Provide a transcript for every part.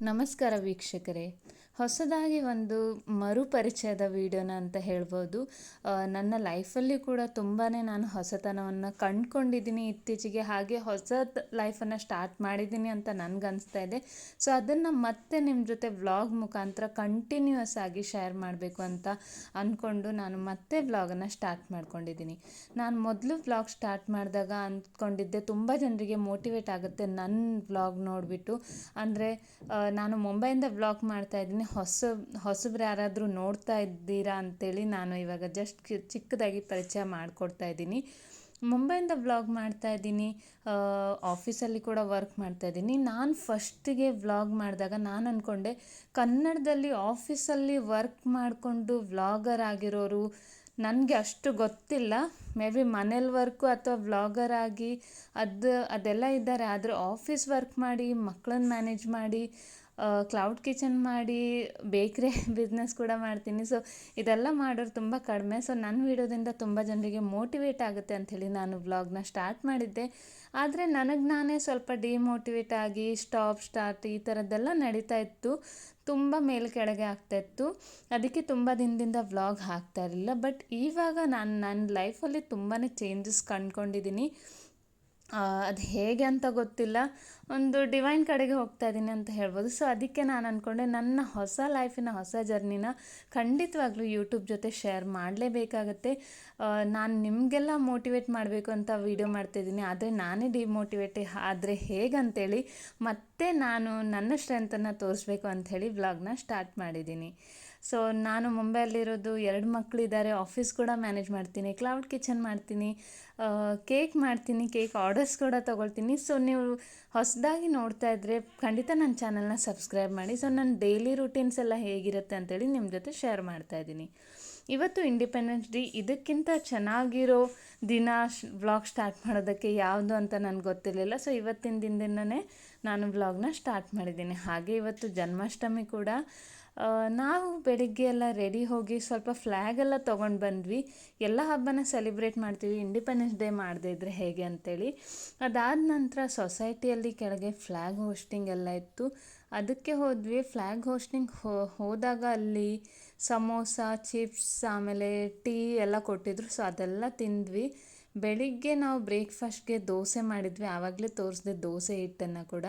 ನಮಸ್ಕಾರ ವೀಕ್ಷಕರೇ. ಹೊಸದಾಗಿ ಒಂದು ಮರುಪರಿಚಯದ ವಿಡಿಯೋನ ಅಂತ ಹೇಳ್ಬೋದು. ನನ್ನ ಲೈಫಲ್ಲಿ ಕೂಡ ತುಂಬಾ ನಾನು ಹೊಸತನವನ್ನು ಕಂಡುಕೊಂಡಿದ್ದೀನಿ. ಇತ್ತೀಚೆಗೆ ಹಾಗೆ ಹೊಸ ಲೈಫನ್ನು ಸ್ಟಾರ್ಟ್ ಮಾಡಿದ್ದೀನಿ ಅಂತ ನನಗನ್ನಿಸ್ತಾ ಇದೆ. ಸೊ, ಅದನ್ನು ಮತ್ತೆ ನಿಮ್ಮ ಜೊತೆ ವ್ಲಾಗ್ ಮುಖಾಂತರ ಕಂಟಿನ್ಯೂಸ್ ಆಗಿ ಶೇರ್ ಮಾಡಬೇಕು ಅಂತ ಅಂದ್ಕೊಂಡು ನಾನು ಮತ್ತೆ ವ್ಲಾಗನ್ನು ಸ್ಟಾರ್ಟ್ ಮಾಡ್ಕೊಂಡಿದ್ದೀನಿ. ನಾನು ಮೊದಲು ವ್ಲಾಗ್ ಸ್ಟಾರ್ಟ್ ಮಾಡಿದಾಗ ಅಂದ್ಕೊಂಡಿದ್ದೆ ತುಂಬ ಜನರಿಗೆ ಮೋಟಿವೇಟ್ ಆಗುತ್ತೆ ನನ್ನ ವ್ಲಾಗ್ ನೋಡಿಬಿಟ್ಟು. ಅಂದರೆ ನಾನು ಮುಂಬೈಯಿಂದ ವ್ಲಾಗ್ ಮಾಡ್ತಾ ಇದ್ದೀನಿ. ಹೊಸ, ಹೊಸಬ್ರು ಯಾರಾದರೂ ನೋಡ್ತಾ ಇದ್ದೀರಾ ಅಂತೇಳಿ ನಾನು ಇವಾಗ ಜಸ್ಟ್ ಚಿಕ್ಕದಾಗಿ ಪರಿಚಯ ಮಾಡಿಕೊಡ್ತಾ ಇದ್ದೀನಿ. ಮುಂಬೈಯಿಂದ ವ್ಲಾಗ್ ಮಾಡ್ತಾ ಇದ್ದೀನಿ. ಆಫೀಸಲ್ಲಿ ಕೂಡ ವರ್ಕ್ ಮಾಡ್ತಾ ಇದ್ದೀನಿ. ನಾನು ಫಸ್ಟಿಗೆ ವ್ಲಾಗ್ ಮಾಡಿದಾಗ ನಾನು ಅಂದ್ಕೊಂಡೆ ಕನ್ನಡದಲ್ಲಿ ಆಫೀಸಲ್ಲಿ ವರ್ಕ್ ಮಾಡಿಕೊಂಡು ವ್ಲಾಗರ್ ಆಗಿರೋರು ನನಗೆ ಅಷ್ಟು ಗೊತ್ತಿಲ್ಲ. ಮೇ ಬಿ ಮನೇಲಿ ವರ್ಕು ಅಥವಾ ವ್ಲಾಗರ್ ಆಗಿ ಅದು, ಅದೆಲ್ಲ ಇದ್ದಾರೆ. ಆದರೆ ಆಫೀಸ್ ವರ್ಕ್ ಮಾಡಿ ಮಕ್ಕಳನ್ನ ಮ್ಯಾನೇಜ್ ಮಾಡಿ ಕ್ಲೌಡ್ ಕಿಚನ್ ಮಾಡಿ ಬೇಕ್ರಿ ಬಿಸ್ನೆಸ್ ಕೂಡ ಮಾಡ್ತೀನಿ. ಸೊ ಇದೆಲ್ಲ ಮಾಡೋರು ತುಂಬ ಕಡಿಮೆ. ಸೊ ನನ್ನ ವಿಡಿಯೋದಿಂದ ತುಂಬ ಜನರಿಗೆ ಮೋಟಿವೇಟ್ ಆಗುತ್ತೆ ಅಂಥೇಳಿ ನಾನು ವ್ಲಾಗ್ನ ಸ್ಟಾರ್ಟ್ ಮಾಡಿದ್ದೆ. ಆದರೆ ನನಗೆ ನಾನೇ ಸ್ವಲ್ಪ ಡಿಮೋಟಿವೇಟ್ ಆಗಿ ಸ್ಟಾಪ್ ಸ್ಟಾರ್ಟ್ ಈ ಥರದ್ದೆಲ್ಲ ನಡೀತಾ ಇತ್ತು. ತುಂಬ ಮೇಲೆ ಕೆಳಗೆ ಆಗ್ತಾಯಿತ್ತು ಅದಕ್ಕೆ ತುಂಬ ದಿನದಿಂದ ವ್ಲಾಗ್ ಹಾಕ್ತಾ ಇರಲಿಲ್ಲ. ಬಟ್ ಇವಾಗ ನಾನು ನನ್ನ ಲೈಫಲ್ಲಿ ತುಂಬಾ ಚೇಂಜಸ್ ಕಂಡ್ಕೊಂಡಿದ್ದೀನಿ. ಅದು ಹೇಗೆ ಅಂತ ಗೊತ್ತಿಲ್ಲ. ಒಂದು ಡಿವೈನ್ ಕಡೆಗೆ ಹೋಗ್ತಾ ಇದ್ದೀನಿ ಅಂತ ಹೇಳ್ಬೋದು. ಸೊ ಅದಕ್ಕೆ ನಾನು ಅಂದ್ಕೊಂಡೆ ನನ್ನ ಹೊಸ ಲೈಫಿನ ಹೊಸ ಜರ್ನಿನ ಖಂಡಿತವಾಗ್ಲೂ ಯೂಟ್ಯೂಬ್ ಜೊತೆ ಶೇರ್ ಮಾಡಲೇಬೇಕಾಗತ್ತೆ. ನಾನು ನಿಮಗೆಲ್ಲ ಮೋಟಿವೇಟ್ ಮಾಡಬೇಕು ಅಂತ ವೀಡಿಯೋ ಮಾಡ್ತಿದ್ದೀನಿ ಆದರೆ ನಾನೇ ಡಿಮೋಟಿವೇಟ್ ಆದರೆ ಹೇಗಂತೇಳಿ ಮತ್ತೆ ನಾನು ನನ್ನ ಸ್ಟ್ರೆಂತನ್ನು ತೋರಿಸ್ಬೇಕು ಅಂಥೇಳಿ ವ್ಲಾಗ್ನ ಸ್ಟಾರ್ಟ್ ಮಾಡಿದ್ದೀನಿ. ಸೊ ನಾನು ಮುಂಬೈಯಲ್ಲಿರೋದು ಎರಡು ಮಕ್ಕಳಿದ್ದಾರೆ ಆಫೀಸ್ ಕೂಡ ಮ್ಯಾನೇಜ್ ಮಾಡ್ತೀನಿ. ಕ್ಲೌಡ್ ಕಿಚನ್ ಮಾಡ್ತೀನಿ. ಕೇಕ್ ಮಾಡ್ತೀನಿ. ಕೇಕ್ ಆರ್ಡರ್ಸ್ ಕೂಡ ತೊಗೊಳ್ತೀನಿ. ಸೊ ನೀವು ಹೊಸದಾಗಿ ನೋಡ್ತಾ ಇದ್ದರೆ ಖಂಡಿತ ನನ್ನ ಚಾನಲ್ನ ಸಬ್ಸ್ಕ್ರೈಬ್ ಮಾಡಿ. ಸೊ ನನ್ನ ಡೈಲಿ ರೂಟೀನ್ಸ್ ಎಲ್ಲ ಹೇಗಿರುತ್ತೆ ಅಂತೇಳಿ ನಿಮ್ಮ ಜೊತೆ ಶೇರ್ ಮಾಡ್ತಾ ಇದ್ದೀನಿ. ಇವತ್ತು ಇಂಡಿಪೆಂಡೆನ್ಸ್ ಡೇ ಇದಕ್ಕಿಂತ ಚೆನ್ನಾಗಿರೋ ದಿನ ವ್ಲಾಗ್ ಸ್ಟಾರ್ಟ್ ಮಾಡೋದಕ್ಕೆ ಯಾವುದು ಅಂತ ನನಗೆ ಗೊತ್ತಿರಲಿಲ್ಲ. ಸೊ ಇವತ್ತಿನ ದಿನದಿಂದನೇ ನಾನು ವ್ಲಾಗ್ನ ಸ್ಟಾರ್ಟ್ ಮಾಡಿದ್ದೀನಿ. ಹಾಗೆ ಇವತ್ತು ಜನ್ಮಾಷ್ಟಮಿ ಕೂಡ. ನಾವು ಬೆಳಿಗ್ಗೆ ಎಲ್ಲ ರೆಡಿ ಹೋಗಿ ಸ್ವಲ್ಪ ಫ್ಲ್ಯಾಗ್ ಎಲ್ಲ ತೊಗೊಂಡು ಬಂದ್ವಿ. ಎಲ್ಲ ಹಬ್ಬನ ಸೆಲಿಬ್ರೇಟ್ ಮಾಡ್ತೀವಿ. ಇಂಡಿಪೆಂಡೆನ್ಸ್ ಡೇ ಮಾಡದೇ ಇದ್ದರೆ ಹೇಗೆ ಅಂತೇಳಿ. ಅದಾದ ನಂತರ ಸೊಸೈಟಿಯಲ್ಲಿ ಕೆಳಗೆ ಫ್ಲ್ಯಾಗ್ ಹೋಸ್ಟಿಂಗ್ ಎಲ್ಲ ಇತ್ತು. ಅದಕ್ಕೆ ಹೋದ್ವಿ. ಫ್ಲ್ಯಾಗ್ ಹೋಸ್ಟಿಂಗ್ ಹೋ, ಹೋದಾಗ ಅಲ್ಲಿ ಸಮೋಸ ಚಿಪ್ಸ್ ಆಮೇಲೆ ಟೀ ಎಲ್ಲ ಕೊಟ್ಟಿದ್ರು. ಸೊ ಅದೆಲ್ಲ ತಿಂದ್ವಿ. ಬೆಳಿಗ್ಗೆ ನಾವು ಬ್ರೇಕ್ಫಾಸ್ಟ್ಗೆ ದೋಸೆ ಮಾಡಿದ್ವಿ, ಆವಾಗಲೇ ತೋರಿಸ್ದೆ ದೋಸೆ ಹಿಟ್ಟನ್ನು ಕೂಡ.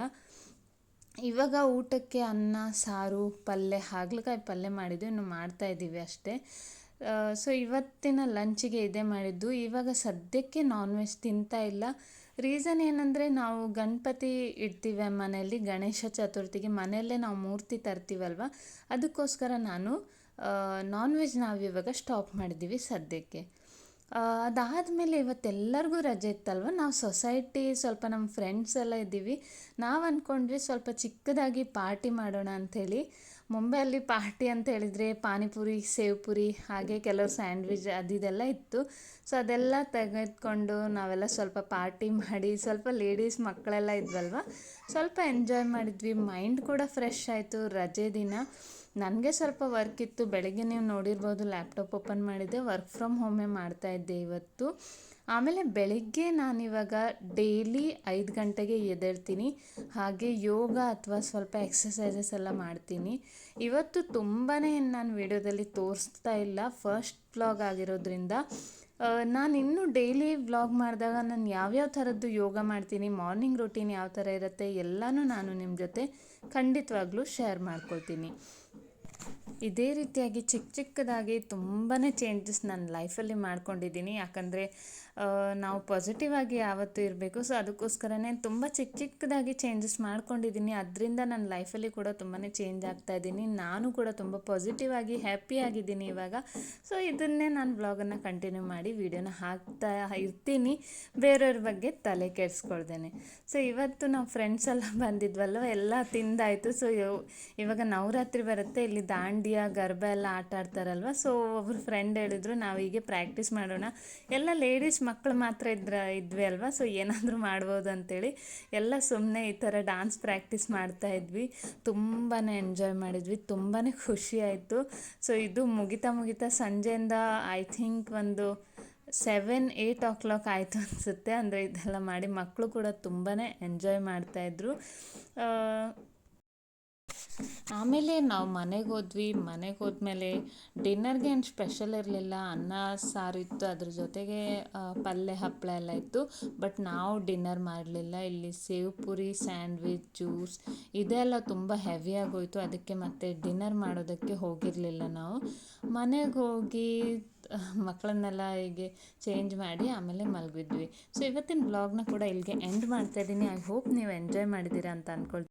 ಇವಾಗ ಊಟಕ್ಕೆ ಅನ್ನ, ಸಾರು ಪಲ್ಯ ಹಾಗಲಕಾಯಿ ಪಲ್ಯ ಮಾಡಿದ್ವಿ, ಇನ್ನು ಮಾಡ್ತಾ ಇದ್ದೀವಿ ಅಷ್ಟೇ. ಸೊ ಇವತ್ತಿನ ಲಂಚಿಗೆ ಇದೇ ಮಾಡಿದ್ದು. ಇವಾಗ ಸದ್ಯಕ್ಕೆ ನಾನ್ ವೆಜ್ ತಿಂತಾ ಇಲ್ಲ. ರೀಸನ್ ಏನಂದರೆ ನಾವು ಗಣಪತಿ ಇಡ್ತೀವಿ ಮನೆಯಲ್ಲಿ, ಗಣೇಶ ಚತುರ್ಥಿಗೆ. ಮನೆಯಲ್ಲೇ ನಾವು ಮೂರ್ತಿ ತರ್ತೀವಲ್ವ? ಅದಕ್ಕೋಸ್ಕರ ನಾನು ನಾನ್ ವೆಜ್ ನಾವು ಇವಾಗ ಸ್ಟಾಪ್ ಮಾಡಿದ್ದೀವಿ ಸದ್ಯಕ್ಕೆ. ಅದಾದಮೇಲೆ ಇವತ್ತೆಲ್ಲರಿಗೂ ರಜೆ ಇತ್ತಲ್ವ? ನಾವು ಸೊಸೈಟಿ ಸ್ವಲ್ಪ ನಮ್ಮ ಫ್ರೆಂಡ್ಸ್ ಎಲ್ಲ ಇದ್ದೀವಿ. ನಾವು ಅಂದ್ಕೊಂಡ್ರೆ ಸ್ವಲ್ಪ ಚಿಕ್ಕದಾಗಿ ಪಾರ್ಟಿ ಮಾಡೋಣ ಅಂಥೇಳಿ. ಮುಂಬೈಯಲ್ಲಿ ಪಾರ್ಟಿ ಅಂತ ಹೇಳಿದರೆ ಪಾನಿಪುರಿ ಸೇವ್ ಪುರಿ ಹಾಗೆ ಕೆಲವು ಸ್ಯಾಂಡ್ವಿಚ್ ಅದಿದೆಲ್ಲ ಇತ್ತು. ಸೊ ಅದೆಲ್ಲ ತೆಗೆದುಕೊಂಡು ನಾವೆಲ್ಲ ಸ್ವಲ್ಪ ಪಾರ್ಟಿ ಮಾಡಿ, ಸ್ವಲ್ಪ ಲೇಡೀಸ್ ಮಕ್ಕಳೆಲ್ಲ ಇದ್ವಲ್ವ? ಸ್ವಲ್ಪ ಎಂಜಾಯ್ ಮಾಡಿದ್ವಿ. ಮೈಂಡ್ ಕೂಡ ಫ್ರೆಶ್ ಆಯಿತು. ರಜೆ ದಿನ. ನನಗೆ ಸ್ವಲ್ಪ ವರ್ಕ್ ಇತ್ತು. ಬೆಳಗ್ಗೆ ನೀವು ನೋಡಿರ್ಬೋದು ಲ್ಯಾಪ್ಟಾಪ್ ಓಪನ್ ಮಾಡಿದ್ದೆ. ವರ್ಕ್ ಫ್ರಮ್ ಹೋಮೇ ಮಾಡ್ತಾ ಇದ್ದೆ ಇವತ್ತು. ಆಮೇಲೆ ಬೆಳಿಗ್ಗೆ ನಾನಿವಾಗ ಡೈಲಿ ಐದು ಗಂಟೆಗೆ ಎದ್ದೇಳ್ತೀನಿ. ಹಾಗೆ ಯೋಗ ಅಥವಾ ಸ್ವಲ್ಪ ಎಕ್ಸಸೈಸಸ್ ಎಲ್ಲ ಮಾಡ್ತೀನಿ. ಇವತ್ತು ತುಂಬಾ ನಾನು ವಿಡಿಯೋದಲ್ಲಿ ತೋರಿಸ್ತಾ ಇಲ್ಲ. ಫಸ್ಟ್ ವ್ಲಾಗ್ ಆಗಿರೋದ್ರಿಂದ. ನಾನು ಇನ್ನೂ ಡೈಲಿ ವ್ಲಾಗ್ ಮಾಡಿದಾಗ ನಾನು ಯಾವ್ಯಾವ ಥರದ್ದು ಯೋಗ ಮಾಡ್ತೀನಿ ಮಾರ್ನಿಂಗ್ ರೂಟೀನ್ ಯಾವ ಥರ ಇರುತ್ತೆ ಎಲ್ಲನೂ ನಾನು ನಿಮ್ಮ ಜೊತೆ ಖಂಡಿತವಾಗ್ಲೂ ಶೇರ್ ಮಾಡ್ಕೊಳ್ತೀನಿ. ಇದೇ ರೀತಿಯಾಗಿ ಚಿಕ್ಕ ಚಿಕ್ಕದಾಗಿ ತುಂಬಾ ಚೇಂಜಸ್ ನನ್ನ ಲೈಫಲ್ಲಿ ಮಾಡ್ಕೊಂಡಿದ್ದೀನಿ. ಯಾಕಂದರೆ ನಾವು ಪಾಸಿಟಿವ್ ಆಗಿ ಯಾವತ್ತೂ ಇರಬೇಕು. ಸೊ ಅದಕ್ಕೋಸ್ಕರನೇ ತುಂಬ ಚಿಕ್ಕ ಚಿಕ್ಕದಾಗಿ ಚೇಂಜಸ್ ಮಾಡ್ಕೊಂಡಿದ್ದೀನಿ. ಅದರಿಂದ ನನ್ನ ಲೈಫಲ್ಲಿ ಕೂಡ ತುಂಬಾ ಚೇಂಜ್ ಆಗ್ತಾ ಇದ್ದೀನಿ. ನಾನು ಕೂಡ ತುಂಬ ಪಾಸಿಟಿವ್ ಆಗಿ ಹ್ಯಾಪಿ ಆಗಿದ್ದೀನಿ ಇವಾಗ. ಸೊ ಇದನ್ನೇ ನಾನು ಬ್ಲಾಗನ್ನು ಕಂಟಿನ್ಯೂ ಮಾಡಿ ವಿಡಿಯೋನ ಹಾಕ್ತಾ ಇರ್ತೀನಿ. ಬೇರೆಯವ್ರ ಬಗ್ಗೆ ತಲೆ ಕೆಡಿಸ್ಕೊಳ್ದೇನೆ ಸೊ ಇವತ್ತು ನಾವು ಫ್ರೆಂಡ್ಸ್ ಎಲ್ಲ ಬಂದಿದ್ವಲ್ವ? ಎಲ್ಲ ತಿಂದಾಯಿತು. ಸೊ ಇವಾಗ ನವರಾತ್ರಿ ಬರುತ್ತೆ. ಇಲ್ಲಿ ದಾಂಡಿಯಾ ಗರ್ಭ ಎಲ್ಲ ಆಟ ಆಡ್ತಾರಲ್ವ? ಸೊ ಒಬ್ರು ಫ್ರೆಂಡ್ ಹೇಳಿದ್ರು, ನಾವು ಹೀಗೆ ಪ್ರಾಕ್ಟೀಸ್ ಮಾಡೋಣ. ಎಲ್ಲ ಲೇಡೀಸ್ ಮಕ್ಕಳು ಮಾತ್ರ ಇದ್ರ, ಇದ್ವಿ ಅಲ್ವಾ? ಸೊ ಏನಾದರೂ ಮಾಡ್ಬೋದು ಅಂತೇಳಿ ಎಲ್ಲ ಸುಮ್ಮನೆ ಈ ಥರ ಡಾನ್ಸ್ ಪ್ರಾಕ್ಟೀಸ್ ಮಾಡ್ತಾ ಇದ್ವಿ. ತುಂಬಾ ಎಂಜಾಯ್ ಮಾಡಿದ್ವಿ. ತುಂಬಾ ಖುಷಿ ಆಯಿತು. ಸೊ ಇದು ಮುಗಿತಾ ಮುಗಿತಾ ಸಂಜೆಯಿಂದ ಐ ಥಿಂಕ್ ಒಂದು ಸೆವೆನ್ ಏಯ್ಟ್ ಓ ಕ್ಲಾಕ್ ಆಯಿತು ಅನಿಸುತ್ತೆ. ಅಂದರೆ ಇದೆಲ್ಲ ಮಾಡಿ ಮಕ್ಕಳು ಕೂಡ ತುಂಬಾ ಎಂಜಾಯ್ ಮಾಡ್ತಾಯಿದ್ರು ಆಮೇಲೆ ನಾವು ಮನೆಗೆ ಹೋದ್ವಿ, ಮನೆಗೆ ಹೋದ್ಮೇಲೆ ಡಿನ್ನರ್ಗೆ ಏನು ಸ್ಪೆಷಲ್ ಇರಲಿಲ್ಲ, ಅನ್ನ, ಸಾರು ಇತ್ತು, ಅದ್ರ ಜೊತೆಗೆ ಪಲ್ಯ ಹಪ್ಪಳ ಎಲ್ಲ ಇತ್ತು. ಬಟ್ ನಾವು ಡಿನ್ನರ್ ಮಾಡಲಿಲ್ಲ. ಇಲ್ಲಿ ಸೇವ್ ಪುರಿ, ಸ್ಯಾಂಡ್ವಿಚ್, ಜ್ಯೂಸ್ ಇದೆಲ್ಲ ತುಂಬ ಹೆವಿಯಾಗೋಯಿತು ಅದಕ್ಕೆ ಮತ್ತೆ ಡಿನ್ನರ್ ಮಾಡೋದಕ್ಕೆ ಹೋಗಿರಲಿಲ್ಲ ನಾವು. ಮನೆಗೆ ಹೋಗಿ, ಮಕ್ಕಳನ್ನೆಲ್ಲ ಹೀಗೆ ಚೇಂಜ್ ಮಾಡಿ ಆಮೇಲೆ ಮಲಗಿದ್ವಿ. ಸೊ ಇವತ್ತಿನ ಬ್ಲಾಗ್ನ ಕೂಡ ಇಲ್ಲಿಗೆ ಎಂಡ್ ಮಾಡ್ತಾ ಇದ್ದೀನಿ. ಐ ಹೋಪ್ ನೀವು ಎಂಜಾಯ್ ಮಾಡಿದ್ದೀರಾ ಅಂತ ಅಂದ್ಕೊಳ್ತೀನಿ